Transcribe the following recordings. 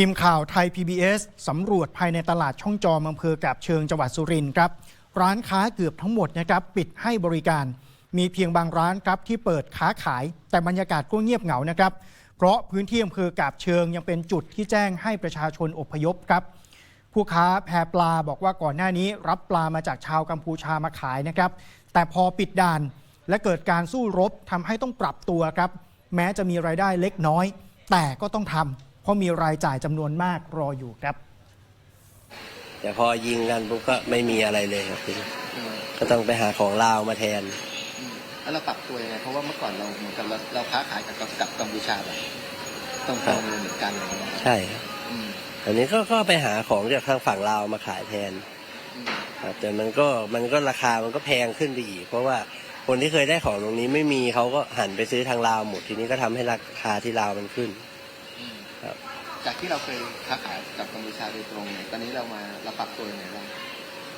ทีมข่าวไทย PBS สำรวจภายในตลาดช่องจอมอำเภอกาบเชิงจังหวัดสุรินทร์ครับ ร้านค้าเกือบทั้งหมดนะครับปิดให้บริการ มีเพียงบางร้านครับที่เปิดค้าขาย แต่บรรยากาศก็เงียบเหงานะครับ เพราะพื้นที่อำเภอกาบเชิงยังเป็นจุดที่แจ้งให้ประชาชนอพยพครับ ผู้ค้าแพปลาบอกว่าก่อนหน้านี้รับปลามาจากชาวกัมพูชามาขายนะครับ แต่พอปิดด่านและเกิดการสู้รบทำให้ต้องปรับตัวครับ แม้จะมีรายได้เล็กน้อย แต่ก็ต้องทำเพ ราะมีรายจ่ายจำนวนมากรออยู่ครับ แต่พอยิงกันปุ๊บก็ไม่มีอะไรเลยครับพี่ก็ต้องไปหาของลาวมาแทนอืมแล้วเราปรับตัวยังไงเพราะว่าเมื่อก่อนเราเหมือนกับเราเราค้าขายกับกับกัมพูชาแบบตรงตรงๆเหมือนกันอะไรเงี้ยใช่ครับอืมอันนี้ก็ก็ไปหาของจากทางฝั่งลาวมาขายแทน อืมครับแต่มันก็มันก็ราคามันก็แพงขึ้นไปอีก เพราะว่าคนที่เคยได้ของตรงนี้ไม่มีเขาก็หันไปซื้อทางลาวหมดทีนี้ก็ทำให้ราคาที่ลาวมันขึ้นอืมครับ จากที่เราเคยค้าขายกับกัมพูชาโดยตรงเนี่ยตอนนี้เรามาเราปรับตัวยังไงบ้าง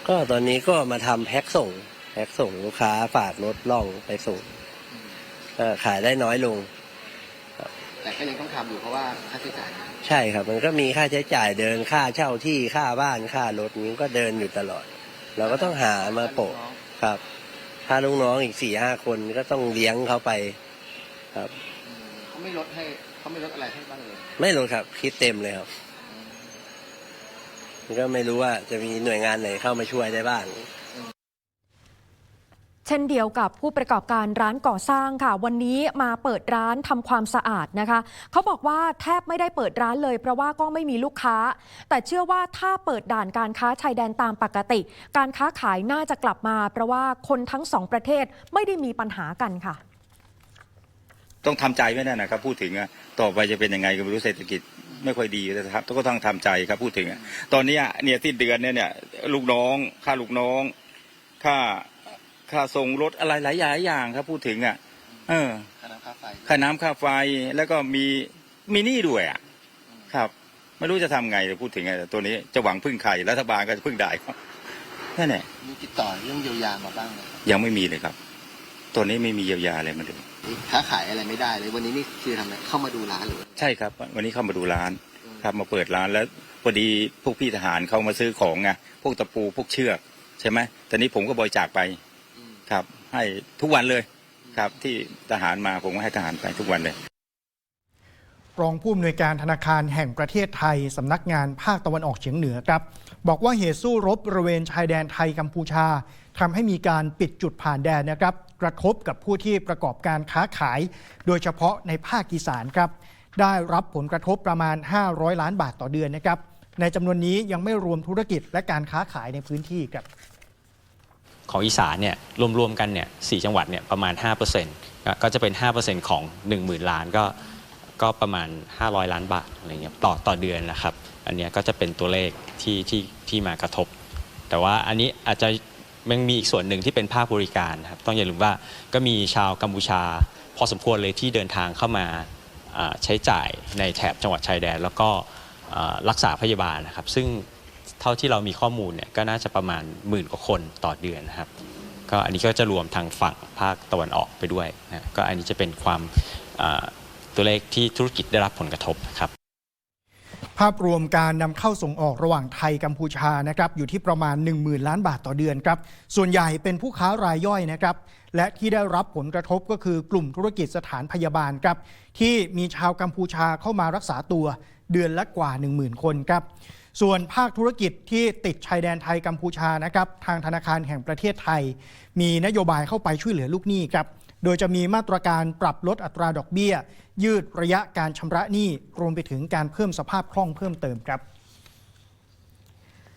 ก็ตอนนี้ก็มาทำแพ็คส่งแพ็คส่งลูกค้าฝากรถล่องไปส่งอืมก็ขายได้น้อยลง แต่ก็ยังต้องทำอยู่เพราะว่าค่าใช้จ่ายใช่ครับ มันก็มีค่าใช้จ่ายเดินค่าเช่าที่ค่าบ้านค่ารถนี้ก็เดินอยู่ตลอด เราก็ต้องหามาโปะครับถ้าลูกน้องอีกสี่ห้าคนก็ต้องเลี้ยงเขาไป ครับ อืมเขาไม่ลดให้ เขาไม่ลดอะไรให้บ้างเลยไม่รู้ครับ คิดเต็มเลยครับมันก็ไม่รู้ว่าจะมีหน่วยงานไหนเข้ามาช่วยได้บ้างเช่นเดียวกับผู้ประกอบการร้านก่อสร้างค่ะ วันนี้มาเปิดร้านทำความสะอาดนะคะ เขาบอกว่าแทบไม่ได้เปิดร้านเลย เพราะว่าก็ไม่มีลูกค้า แต่เชื่อว่าถ้าเปิดด่านการค้าชายแดนตามปกติ การค้าขายน่าจะกลับมา เพราะว่าคนทั้งสองประเทศไม่ได้มีปัญหากันค่ะ ต้องทำใจไว้นั่นนะครับ พูดถึงอะต่อไปจะเป็นยังไงก็ไม่รู้เศรษฐกิจไม่ค่อยดีนะครับก็ต้องทำใจครับพูดถึงอะตอนนี้อะเนี่ยสิ้นเดือนเนี่ยเนี่ยลูกน้องค่าลูกน้องค่าค่าส่งรถอะไรหลายอย่างอย่างครับ พูดถึงอะ เออค่าน้ำค่าไฟค่าน้ำค่าไฟแล้วก็มีมีหนี้ด้วยอะ ครับ ไม่รู้จะทำไงพูดถึงอะตัวนี้จะหวังพึ่งใครรัฐบาลก็จะพึ่งได้ครับนั่นแหละมีติดต่อเรื่องเยียวยามาบ้างไหมครับยังไม่มีเลยครับ ตัวนี้ไม่มีเยียวยาอะไรมาเลย ค้าขายอะไรไม่ได้เลย วันนี้นี่คือทำอะไรเข้ามาดูร้านหรือว่าใช่ครับ วันนี้เข้ามาดูร้านอืมครับมาเปิดร้านแล้วพอดีพวกพี่ทหารเขามาซื้อของไงพวกตะปูพวกเชือกใช่ไหมตอนนี้ผมก็บริจาคไปอืมครับ ให้ทุกวันเลย ครับ ที่ทหารมาผมก็ให้ทหารไปทุกวันเลย รองผู้อำนวยการธนาคารแห่งประเทศไทย สำนักงานภาคตะวันออกเฉียงเหนือครับ บอกว่าเหตุสู้รบบริเวณชายแดนไทยกัมพูชาทำให้มีการปิดจุดผ่านแดนนะครับ กระทบกับผู้ที่ประกอบการค้าขาย โดยเฉพาะในภาคอีสานครับ ได้รับผลกระทบประมาณ 500 ล้านบาทต่อเดือนนะครับ ในจำนวนนี้ยังไม่รวมธุรกิจและการค้าขายในพื้นที่ครับของอีสานเนี่ยรวมๆกันเนี่ยสจังหวัดเนี่ยประมาณ 5%ก็ก็จะเป็น 5%ของ 10,000 ล้านก็ ก็ประมาณ 500 ล้านบาทอะไรเงี้ยต่อต่อเดือนนะครับ อันเนี้ยก็จะเป็นตัวเลขที่ที่ที่มากระทบ แต่ว่าอันนี้อาจจะมันมีอีกส่วนหนึ่งที่เป็นภาคบริการครับต้องอย่าลืมว่าก็มีชาวกัมพูชา พอสมควรเลยที่เดินทางเข้ามาใช้จ่ายในแถบจังหวัดชายแดน แล้วก็รักษาพยาบาลนะครับ ซึ่งเท่าที่เรามีข้อมูลเนี่ยก็น่าจะประมาณหมื่นกว่าคนต่อเดือนนะครับก็อันนี้ก็จะรวมทางฝั่งภาคตะวันออกไปด้วยนะก็อันนี้จะเป็นความ ตัวเลขที่ธุรกิจได้รับผลกระทบนะครับภาพรวมการนำเข้าส่งออกระหว่างไทยกัมพูชานะครับอยู่ที่ประมาณ 10,000 ล้านบาทต่อเดือนครับส่วนใหญ่เป็นผู้ค้ารายย่อยนะครับและที่ได้รับผลกระทบก็คือกลุ่มธุรกิจสถานพยาบาลครับที่มีชาวกัมพูชาเข้ามารักษาตัวเดือนละกว่า 10,000 คนครับส่วนภาคธุรกิจที่ติดชายแดนไทยกัมพูชานะครับทางธนาคารแห่งประเทศไทย มีนโยบายเข้าไปช่วยเหลือลูกหนี้ครับ โดยจะมีมาตรการปรับลดอัตราดอกเบี้ย ยืดระยะการชำระหนี้รวมไปถึงการเพิ่มสภาพคล่องเพิ่มเติมครับ